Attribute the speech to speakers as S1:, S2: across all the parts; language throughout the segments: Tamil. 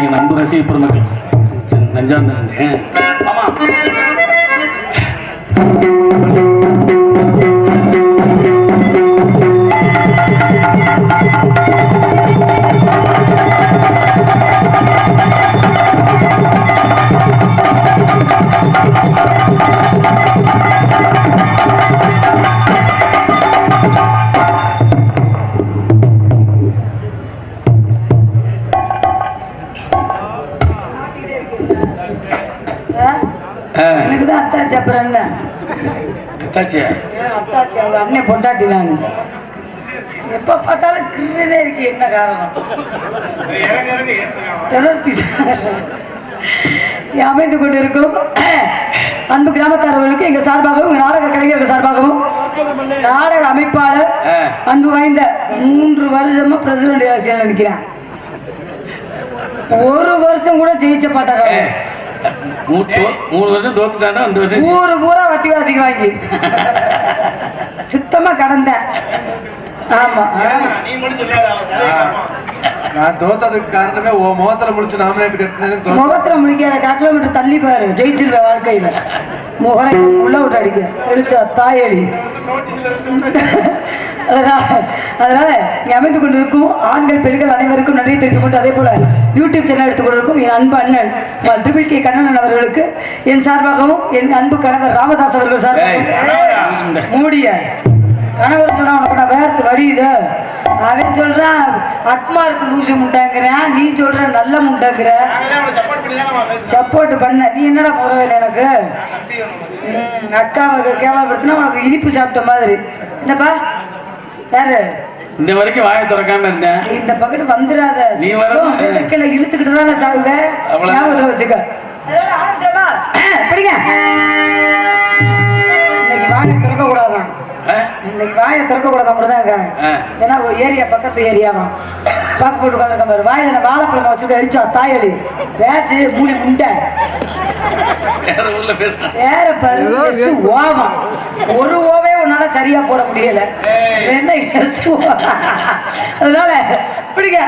S1: நீங்கள் அன்பு ரசிக பெருமக்கள். நஞ்சாந்தன்
S2: ஆமாம் பொண்டாட்டி நான் எப்ப பார்த்தாலும் கிருஷ்ணனே இருக்கு என்ன காரணம்? அமைந்து கொண்டிருக்கும் அன்பு கிராமத்தாரர்களுக்கு எங்க சார்பாகவும் எங்க நாடக கலைஞர்கள் சார்பாகவும் நாடக அமைப்பாளர். அன்பு வாய்ந்த மூன்று வருஷமா பிரசிடண்ட் நினைக்கிறேன் ஒரு வருஷம் கூட ஜெயிச்ச பாட்டாங்க
S1: மூணு வருஷம் தோத்துட்டாண்டா இந்த வருஷம்
S2: ஊரு பூரா வட்டி வாசிக்கு வாங்கி. சுத்தமா கடந்தேன் ஆமா.
S3: நான் தோத்ததுக்கு காரணமே ஓ முகத்துல முடிச்சு நாமினேட் கட்டினேன்னு தோத்து
S2: முகத்துல முடிக்காத கால் கிலோமீட்டர் தள்ளி பாரு ஜெயிச்சிருவேன் வாழ்க்கையில. முகரை உள்ள விட்டு அடிக்க. தாயடி அதனால அதனால இங்க அமைந்து கொண்டிருக்கும் ஆண்கள் பெண்கள் அனைவருக்கும் நன்றி தெரிவித்துக் கொண்டு அதே போல யூடியூப் சேனல் எடுத்துக் கொண்டிருக்கும் என் அன்பு அண்ணன் ட்ரிபிள் கே கண்ணன் அவர்களுக்கு என் சார்பாகவும் என் அன்பு கணவர் ராமதாஸ் அவர்கள் சார்பாகவும் மூடிய கணவர் சொன்னா உனக்கு வேர்த்து வடியுது. அவன் சொல்றான் அக்மாருக்கு லூசு முட்டைங்கிறேன் நீ சொல்ற நல்ல முட்டைங்கிற சப்போர்ட் பண்ண நீ என்னடா போறதில்லை எனக்கு? அக்காவுக்கு கேவலப்படுத்தினா உனக்கு இனிப்பு சாப்பிட்ட மாதிரி. என்னப்பா யாரு?
S1: இந்த வரைக்கும் வாயை திறக்காம இருந்தேன்
S2: இந்த பக்கத்து வந்துடாத.
S1: நீ வர-
S2: இழுத்துக்கிட்டு தானே சாப்பிட
S1: அவ்வளவு-
S2: வச்சுக்க? பிடிங்க. இன்னைக்கு வாயை திறக்க கூடாதான்? இன்னைக்கு வாயை திறக்க கூடாதான் மட்டும்தாங்க
S1: ஆ.
S2: ஏன்னா ஒரு ஏரியா பக்கத்து ஏரியாவா? பாக்கு போட்டு உட்காந்துருக்க பாரு வாயில நான் வாழைப்பழம் வச்சுட்டு அடிச்சா தாயடி பேசு மூடி முண்டை.
S1: வேற ஊர்ல பேசுறேன்
S2: வேற பாரு ஓவம் ஒரு ஓவே உன்னால சரியா போட முடியல. என்ன? அதனால பிடிங்க.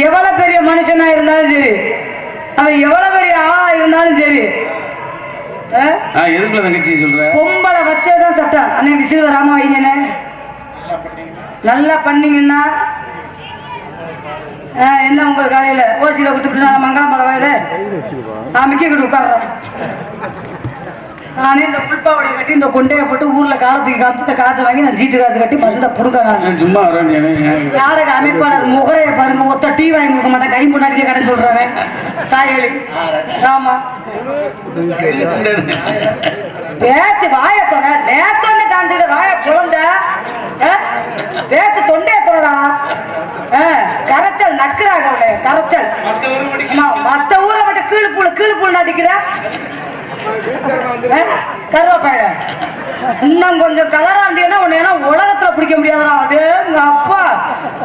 S2: எவ்வளவு பெரிய மனுஷனா இருந்தாலும் சரி. அவன் எவ்வளவு பெரிய ஆளா இருந்தாலும் சரி.
S1: எதுக்குள்ள தங்கச்சி சொல்ற?
S2: பொம்பளை வச்சதுதான் சட்டம். அண்ணே விசில் வராம வைங்கண்ணே நல்லா பண்ணீங்கன்னா என்ன உங்களுக்கு காலையில? ஓசியில கொடுத்துட்டு மங்களம் மலை வயல? நான் மிக்க கிட்ட உட்கார்றேன் நானே இந்த புல்பாவடி கட்டி இந்த கொண்டையை போட்டு ஊர்ல காலத்துக்கு காமிச்சு இந்த காசை வாங்கி நான் ஜீட்டு காசு கட்டி நான்.
S1: நான் சும்மா
S2: நாடக அமைப்பாளர் முகரைய பாருங்க ஒத்த டீ வாங்கி கொடுக்க மாட்டேன் கை முன்னாடியே கடை சொல்றாங்க தாயலி ஆமா. பேச்சு வாய தொட நேத்தொன்னு காஞ்சிட வாய குழந்த பேச்சு தொண்டைய தொடடா. கரைச்சல் நக்குறாங்க அவளே கரைச்சல் மத்த ஊர்ல மட்டும் கீழு பூல கீழு பூல நடிக்கிற. கருவாப்பாய இன்னும் கொஞ்சம் கலராண்டியன்னா உன்னை ஏன்னா உலகத்துல பிடிக்க முடியாதுடா. அது எங்க அப்பா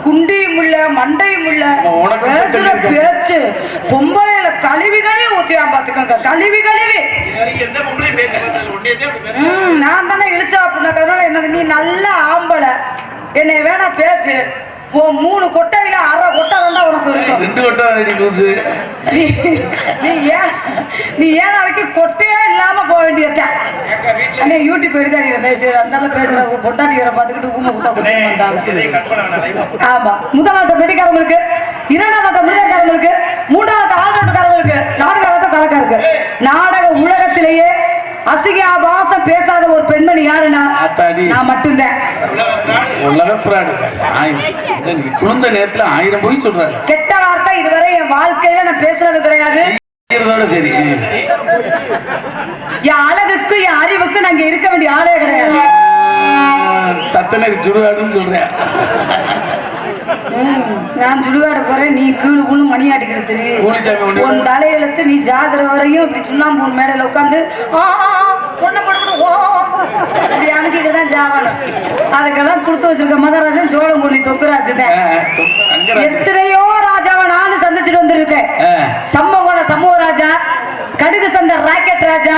S2: குண்டியும் இல்ல மண்டையும் இல்ல
S1: உனக்கு
S2: பேசுற பேச்சு பொம்பளையில கழுவி கழுவி. ஊத்தியா பாத்துக்கோங்க கழுவி கழுவி நான் தானே இழுச்சா அப்படின்னாக்கா எனக்கு நீ நல்ல ஆம்பளை. என்னை வேணா பேசு. உன் மூணு கொட்டையில அரை கொட்டை தான் உனக்கு இருக்கும்.
S1: ரெண்டு வட்டம் ரெடி லூசு?
S2: நீ நீ ஏன் நீ ஏன் நாளைக்கு கொட்டையே இல்லாம போக வேண்டியதுதான் அண்ணே யூடியூப் எடுக்காதீங்க பேசு அந்த பேசுற பொட்டாட்டிகளை பார்த்துக்கிட்டு ஊமை
S3: live ஆ.
S2: ஆமா. முதலாவது வெட்டிக்காரங்களுக்கு இரண்டாவது மிருகக்காரங்களுக்கு மூன்றாவது ஆள்நாட்டுக்காரங்களுக்கு நான்காவது கலக்காருக்கு நாடக உலகத்திலேயே அசிகாபாசம் பேசாத ஒரு பெண்மணி யாருன்னா நான் மட்டும்தான்.
S1: குழந்த நேரத்துல ஆயிரம் போய் சொல்றாரு.
S2: கெட்ட வார்த்தை இதுவரை என் வாழ்க்கையில நான் பேசுனது கிடையாது.
S1: சரி.
S2: என் அழகுக்கு என் அறிவுக்கு நாங்க இருக்க வேண்டிய ஆளே கிடையாது.
S1: தத்தனை சுடுகாடுன்னு சொல்றேன்.
S2: நான் சுடுகாடு போறேன் நீ கீழு புழு மணி அடிக்கிறது உன் தலையெழுத்து நீ ஜாகிர வரையும் இப்படி சுண்ணாம்பூர் மேடையில உட்காந்து பொண்ணை இப்படி அமுக்கிட்டு தான் ஜாவணும் அதுக்கெல்லாம் கொடுத்து வச்சிருக்க மதராஜன் சோழங்குடி தொக்குராஜு தான் எத்தனையோ ராஜாவை நானும் சந்திச்சுட்டு வந்திருக்கேன். சம்மகோண சமூக ராஜா. கடுகு சந்த ராக்கெட் ராஜா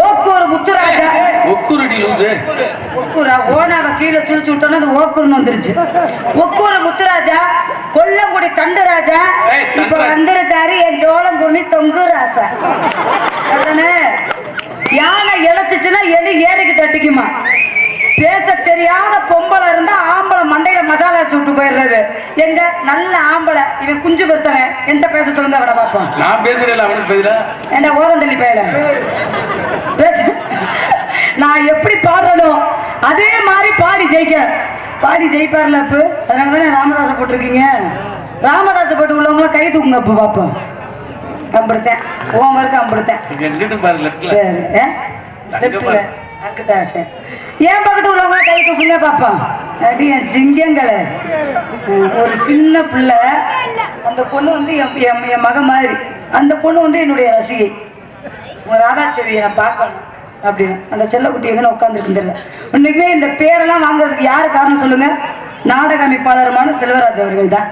S2: ஓக்கூர் முத்துராஜா
S1: ஒக்குருடி லூசு.
S2: ஒக்கூரா ஓனாவ கீழே சுழிச்சு விட்டோன்னா அது ஓக்கூர்னு வந்துருச்சு. ஒக்கூர் முத்துராஜா கொல்லங்குடி கண்டு ராஜா.
S1: ஏய்,
S2: இப்ப
S1: தண்டராஜா.
S2: வந்திருக்காரு என் ஜோளங்குடி தொங்கு ராசா. யானை இழைச்சிச்சுன்னா எலி ஏறிக்கு தட்டிக்குமா? பேச தெரியாத பொம்பளை இருந்தா ஆம்பளை மண்டையில மசாலா சுட்டு போயிடுறது. எங்க நல்ல ஆம்பளை இவன் குஞ்சு பெருத்தவன் எந்த பேச சொல்லுங்க அவட பார்ப்போம்.
S1: நான் பேசுறேன் அவனுக்கு பதிலா?
S2: என்ன ஓதந்தள்ளி பயில நான் எப்படி பாடுறனோ அதே மாதிரி பாடி ஜெயிக்க. பாடி ஜெயிப்பார்ல அப்ப. அதனால தானே ராமதாச போட்டிருக்கீங்க. ராமதாச போட்டு உள்ளவங்கள கை தூக்குங்க அப்ப பார்ப்போம். அப்படித்தான் ஓம் வரைக்கும் ஆ? லெஃப்ட்ல. அங்கிட்டான் என் பக்கத்து உள்ளவங்க கை தூக்குங்க பாப்போம் அப்படி என் சிங்கங்களை ஒரு சின்ன பிள்ளை. அந்த பொண்ணு வந்து என் என் மக மாதிரி. அந்த பொண்ணு வந்து என்னுடைய ரசிகை. உங்க ராதாச்சேரியை நான் பார்க்கணும் அப்படின்னு. அந்த செல்லக்குட்டி எங்கே உட்காந்துருக்கு தெரியல இன்னைக்குமே இந்த பேரெல்லாம் வாங்குறதுக்கு யாரு காரணம் சொல்லுங்க? நாடக அமைப்பாளருமான செல்வராஜ் அவர்கள் தான்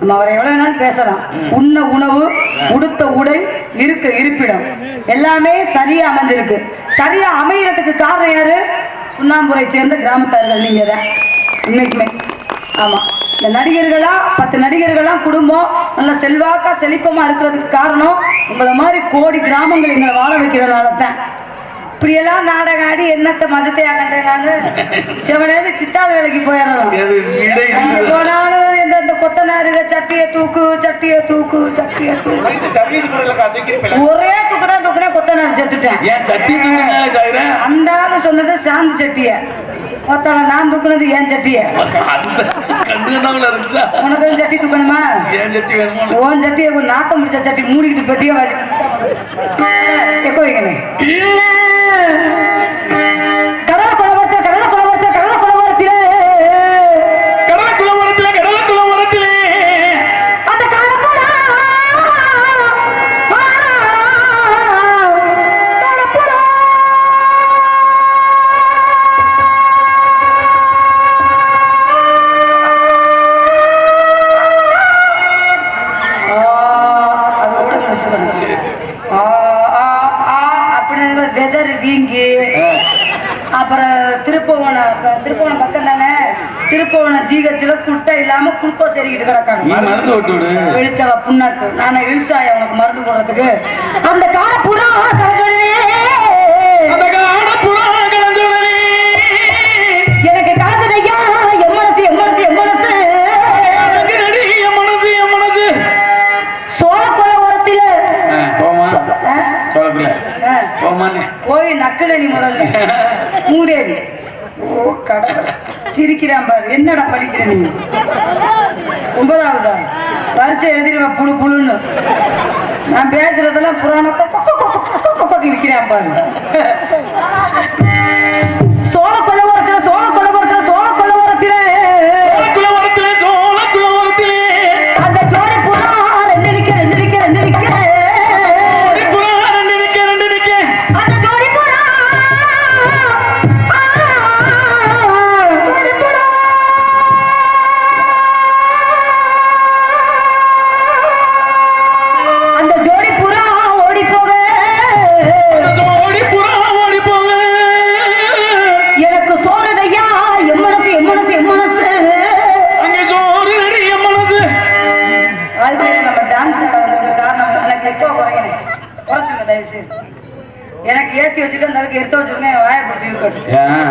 S2: நம்ம அவரை எவ்வளவு வேணாலும் பேசலாம். உண்ண உணவு உடுத்த உடை இருக்க இருப்பிடம். எல்லாமே சரியா அமைஞ்சிருக்கு. சரியா அமையறதுக்கு காரணம் யாரு? சுண்ணாம்புரை சேர்ந்த கிராமத்தார்கள் நீங்க தான். இன்னைக்குமே. ஆமா. இந்த நடிகர்களா பத்து நடிகர்களா குடும்பம் நல்ல செல்வாக்கா செழிப்பமா இருக்கிறதுக்கு காரணம் உங்களை மாதிரி கோடி கிராமங்கள் எங்களை வாழ வைக்கிறதுனால தான் இப்படியெல்லாம் நாடகம் ஆடி என்னத்த மதத்தையா கண்டேன் நானு செவனேது சித்தாத வேலைக்கு
S1: இருக்குது.
S2: போனாலும் இந்த இந்த கொத்தனாருங்க சட்டிய தூக்கு சட்டிய தூக்கு சட்டிய தூக்கு. ஒரே தூக்கு தான் தூக்குனே கொத்தனார் செத்துட்டேன். அந்த ஆளு சொன்னது சாந்தி சட்டிய. மொத்தம் நான் தூக்குனது ஏன் சட்டிய? உனக்கு சட்டி தூக்கணுமா? ஓன் சட்டியை நாத்தம் முடிச்ச சட்டி மூடிக்கிட்டு பெட்டியே வைக்கணும் Yeah! அப்புறம் திருப்பவனம் திருப்பவனம் பக்கம் தானே? திருப்பவனம் ஜிஹெச்ல குட்டை இல்லாம குளுக்கோ
S1: தெரிக்கிட்டு
S2: கிடக்காங்க. வெளிச்சா புண்ணாக்கு. நானே இழிச்சாய் அவனுக்கு மருந்து போடுறதுக்கு? அந்த காரப்புறா கலந்துடவே
S1: அந்த காரப்புறா கலந்துடவே
S2: எனக்கு காதுடையா என் மனசு என் மனசு என் மனசு. போய் நக்குல நீ முதல்ல. மூதேவி ஓ கடவுள் சிரிக்கிறான் பாரு என்னடா படிக்கிற நீ ஒன்பதாவதா பரிசை எழுதிடுவா புழு புழுன்னு நான் பேசுறதெல்லாம் புராணத்தை இருக்கிறேன் பாரு எனக்கு எக்கோ குறையணும் குறைச்சுங்க தயவு செய்து எனக்கு ஏற்றி வச்சுட்டு அந்த அதுக்கு எடுத்து வச்சிருக்கேன் வாயை பிடிச்சி இருக்கட்டும்
S1: ஏன்?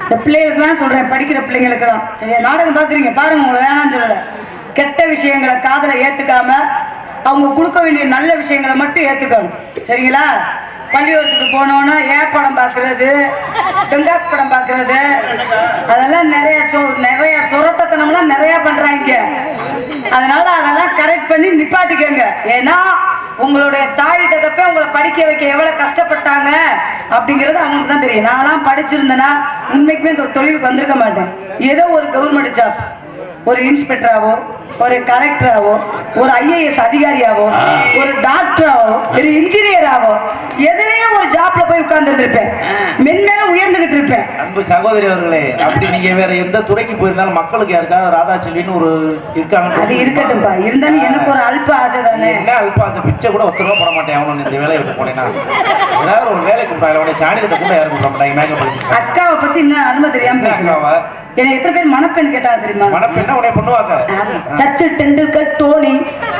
S2: இந்த பிள்ளைகளுக்குலாம் சொல்றேன் படிக்கிற பிள்ளைங்களுக்கெல்லாம் சரியா? நாடகம் பார்க்குறீங்க பாருங்க உங்களை வேணாம்னு சொல்லல. கெட்ட விஷயங்களை காதுல ஏத்துக்காம அவங்க கொடுக்க வேண்டிய நல்ல விஷயங்களை மட்டும் ஏத்துக்கணும். சரிங்களா? பள்ளிக்கூடத்துக்கு போனோன்னா ஏ படம் பார்க்கறது கங்காஸ் படம் பார்க்கறது அதெல்லாம் நிறைய சொ- நிறைய சுரத்தனம்லாம் நிறைய பண்றாங்க. அதனால அதெல்லாம் கரெக்ட் பண்ணி நிப்பாட்டிக்கங்க. ஏன்னா உங்களுடைய தாய் தகப்ப உங்களை படிக்க வைக்க எவ்வளவு கஷ்டப்பட்டாங்க அப்படிங்கிறது அவங்களுக்கு தான் தெரியும். நான்லாம் படிச்சிருந்தேன்னா உண்மைக்குமே இந்த தொழிலுக்கு வந்திருக்க மாட்டேன். ஏதோ ஒரு கவர்மெண்ட் ஜாப் ஒரு இன்ஸ்பெக்டராவோ ஒரு கலெக்டராவோ ஒரு ஐஏஎஸ் அதிகாரியாவோ ஒரு டாக்டராவோ ஒரு இன்ஜினியராவோ எதுலயும் ஒரு ஜாப்ல போய் உட்கார்ந்துட்டு இருப்பேன் மென்மேலும் உயர்ந்துகிட்டு இருப்பேன்
S4: அன்பு சகோதரி அவர்களே அப்படி நீங்க வேற எந்த துறைக்கு போயிருந்தாலும் மக்களுக்கு யாருக்காவது ராதா செல்வின்னு ஒரு இருக்காங்க.
S2: அது இருக்கட்டும்பா இருந்தாலும் எனக்கு ஒரு அல்ப ஆசை தானே.
S4: என்ன அல்பா அந்த பிச்சை கூட ஒத்த ரூபா போட மாட்டேன். அவனு இந்த வேலையை விட்டு போனேன்னா. ஏதாவது ஒரு வேலை கூப்பிட்டாங்க அவனை சாணி கிட்ட கூட யாரும் கூப்பிட மாட்டாங்க
S2: அக்காவை பத்தி இன்னும் அனுமதி தெரியாம
S4: அக்காவா?
S2: என்னை எத்தனை பேர் மணப்பெண் கேட்டாங்க தெரியுமா?
S4: மனப்பெண்ணா உன்னை பண்ணுவாங்க.
S2: சச்சின் டெண்டுல்கர் டோனி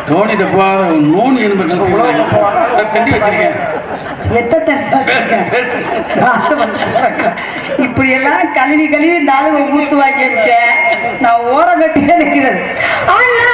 S1: தோனிட்ட போ நூன் என்பது தண்டி வச்சிருக்கேன்.
S2: இப்படி எல்லாம் கழுவி கழுவி நாலு ஊத்து வாங்கி இருக்கேன் நான் ஓரம் கட்டி நிற்கிறது அண்ணா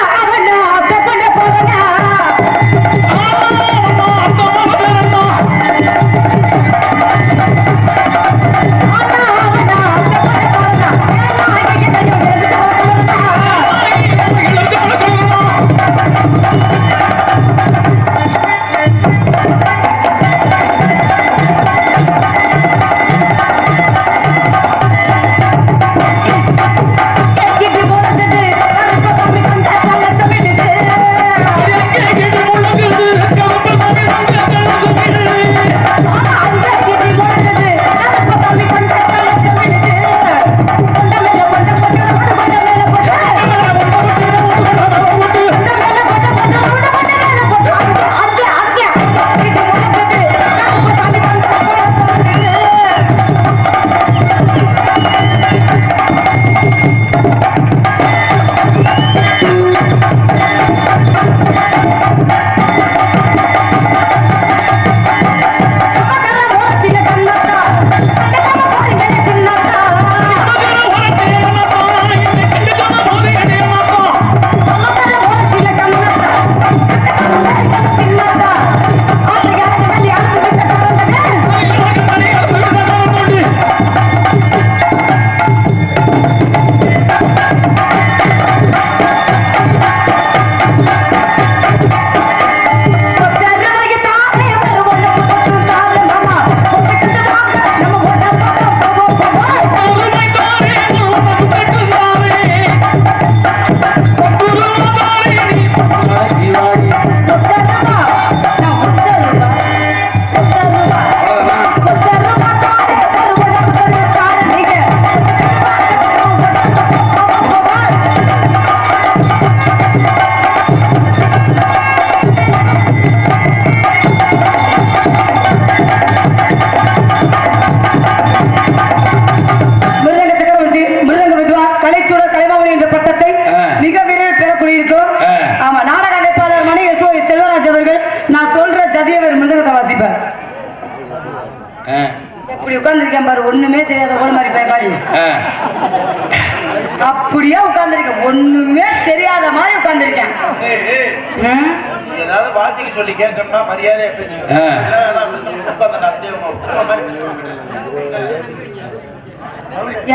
S4: ஏதாவது வாசிக்க சொல்லி கேட்டோம்னா மரியாதையா
S2: பேசுங்க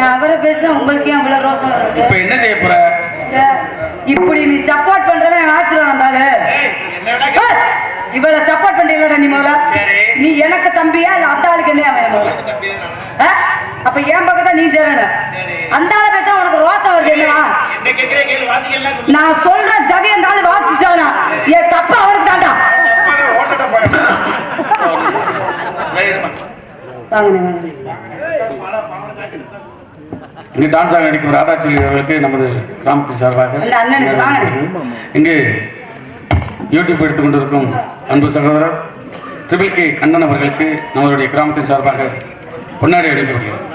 S2: அவரை பேச உங்களுக்கே அவ்வளவு ரோசம்
S1: என்ன செய்ய போற?
S2: இப்படி நீ சப்போர்ட் பண்றவன் ஆச்சரியம் வந்தாலே இவளை சப்போர்ட் பண்றீங்களா நீ நீ எனக்கு தம்பியா இல்ல அத்தாளுக்கு என்ன அவன் அப்ப ஏன் பக்கத்தான் நீ சேரணும். அந்த பேச உனக்கு ரோசம் வருது நான் சொல்ற ஜதி அந்த என் தப்பு அவனுக்கு தாண்டா.
S1: இங்கு டான்ஸ் ஆக நடிக்கும் ராதாச்செல்வி அவர்களுக்கு நமது கிராமத்து சார்பாக. இங்கு யூடியூப் எடுத்துக் கொண்டிருக்கும் அன்பு சகோதரர் ட்ரிபிள் கே கண்ணன் அவர்களுக்கு நம்மளுடைய கிராமத்தின் சார்பாக பொன்னாடி அளிக்கப்படுகிறது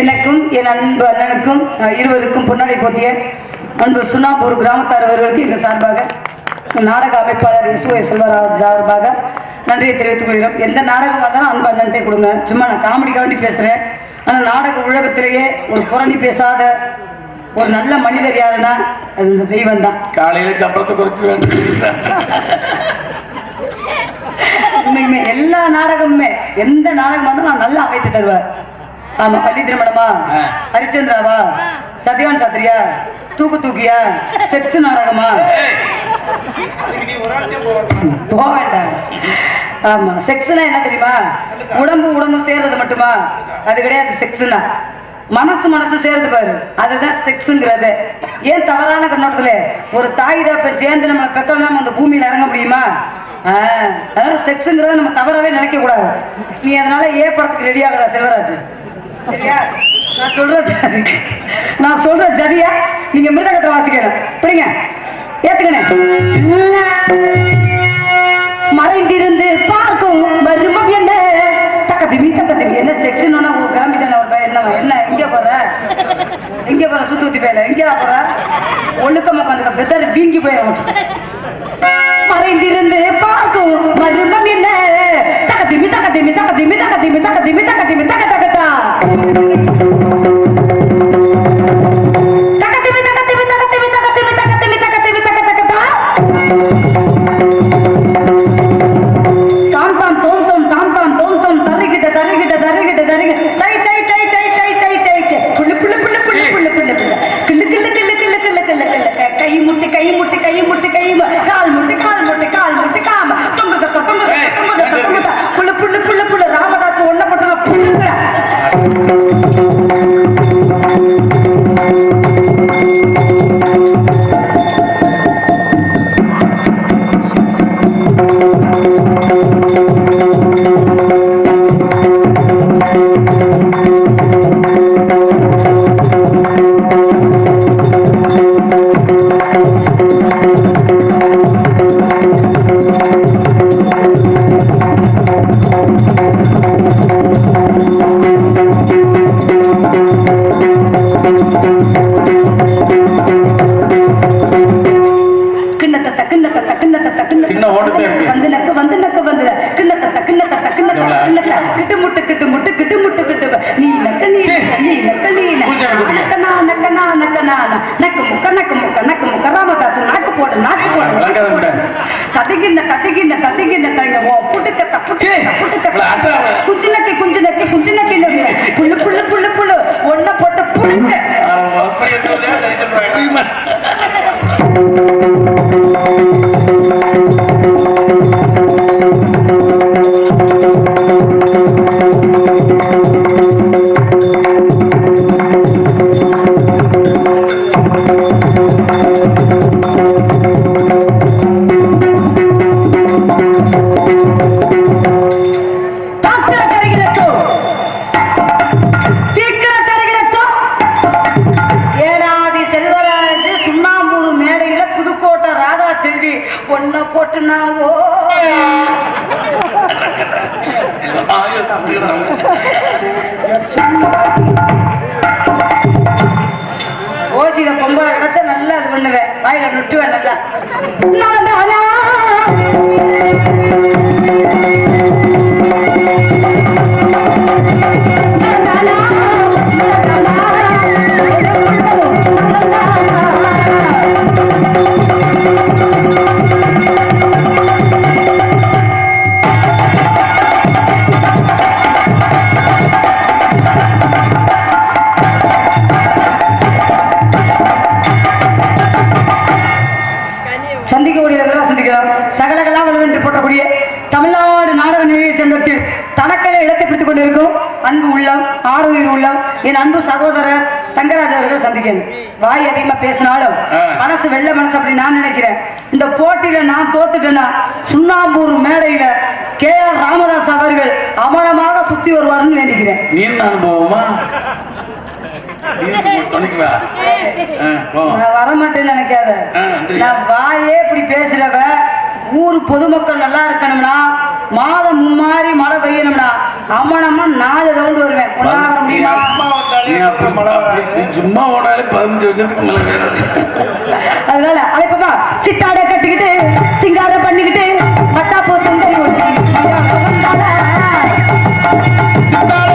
S2: எனக்கும் என் அன்பு அண்ணனுக்கும் இருவருக்கும் பொன்னாடை போத்திய அன்பு சுண்ணாம்பூர் கிராமத்தார் அவர்களுக்கு எங்கள் சார்பாக நாடக அமைப்பாளர் எஸ் ஓ செல்வராஜ் சார்பாக நன்றியை தெரிவித்துக் கொள்கிறோம். எந்த நாடகம் வந்தாலும் அன்பு அண்ணன்ட்டே கொடுங்க. சும்மா நான் காமெடிக்காக வேண்டி பேசுறேன். ஆனால் நாடக உலகத்திலேயே ஒரு புரணி பேசாத ஒரு நல்ல மனிதர் யாருன்னா அது தெய்வம் தான்
S1: காலையில சம்பளத்தை
S2: உண்மையுமே எல்லா நாடகமுமே எந்த நாடகம் வந்தாலும் நான் நல்லா அமைத்து தருவார் ஆமா பள்ளி திருமணமா. ஹரிச்சந்திராவா? சத்யவான் சாத்திரியா? தூக்கு தூக்கியா? செக்ஸ் நாடகமா? போக வேண்டாம் ஆமா செக்ஸ்னா என்ன தெரியுமா? உடம்பு உடம்பு சேர்றது மட்டுமா? அது கிடையாது செக்ஸ்னா. மனசு மனசு சேர்ந்து பாரு. அதுதான் செக்ஸுங்கிறது. ஏன் தவறான கண்ணோட்டத்துல? ஒரு தாய் தப்ப சேர்ந்து நம்ம பெற்றோம் அந்த பூமியில இறங்க முடியுமா? ஆஹ் அதனால செக்ஸுங்கிறத நம்ம தவறாவே நினைக்க கூடாது நீ அதனால ஏ படத்துக்கு ரெடி ஆகுற செல்வராஜ். சரியா? நான் சொல்றது நான் சொல்ற ஜதியா நீங்க மிருதகத்தை வாசிக்கணும் புரியுங்க? ஏத்துக்கணே மறைந்திருந்து பார்க்கும் வருமம் என்ன? தக்கத்திமி தக்கத்திமி என்ன செக்ஷன் உங்க தானே ஒரு பையன் என்ன எங்க போற? எங்க போற? சுத்தி ஊத்தி போயில எங்க போற? ஒழுக்கமா உட்காந்து பெத்தர் வீங்கி போயிடும் மறைந்திருந்து பார்க்கும் வருமம் என்ன? தக்கத்திமி தக்கத்திமி தக்கத்திமி தக்கத்திமி தக்கத்திமி தக்கத்திமி
S1: என்ன ஓடுது
S2: வந்து நக்க கிட்டு முட்டு கிட்டு முட்டு கிட்டு முட்டு கிட்டு நீ நக்க நீ நீ நக்க நீ நக்கனா நக்கனா நக்கனா நக்க முக்க நக்க போடு நாக்கு போடு கதைகின்ன கதைகின்ன
S1: கதைகின்ன தங்க
S2: குஞ்சு நக்கி குஞ்சு நக்கி குஞ்சு நக்கி அதிகமா பேசினாலும். மனசு வெள்ள மனசு அப்படி நான் நினைக்கிறேன். இந்த போட்டியில நான் தோத்துட்டேன்னா சுண்ணாம்பூர் மேடையில கே ஆர் ராமதாஸ் அவர்கள் அமரமாக சுத்தி வருவார்னு நினைக்கிறேன்
S1: நீண்ட அனுபவமா
S2: வரமாட்டேன்னு நினைக்காத. நான் வாயே இப்படி பேசுறவ ஊர் பொதுமக்கள் நல்லா இருக்கணும்னா மாதம் மும்மாறி மழை பெய்யணும்னா அம்மனம்மா நாலு ரவுண்ட் வருவேன்.
S1: சும்மா ஓடாலே பதினஞ்சு வருஷத்துக்கு மேல
S2: அதனால அழைப்பதா சித்தாட கட்டிக்கிட்டு சிங்காரம் பண்ணிக்கிட்டு மத்தா போட்டு சித்தாட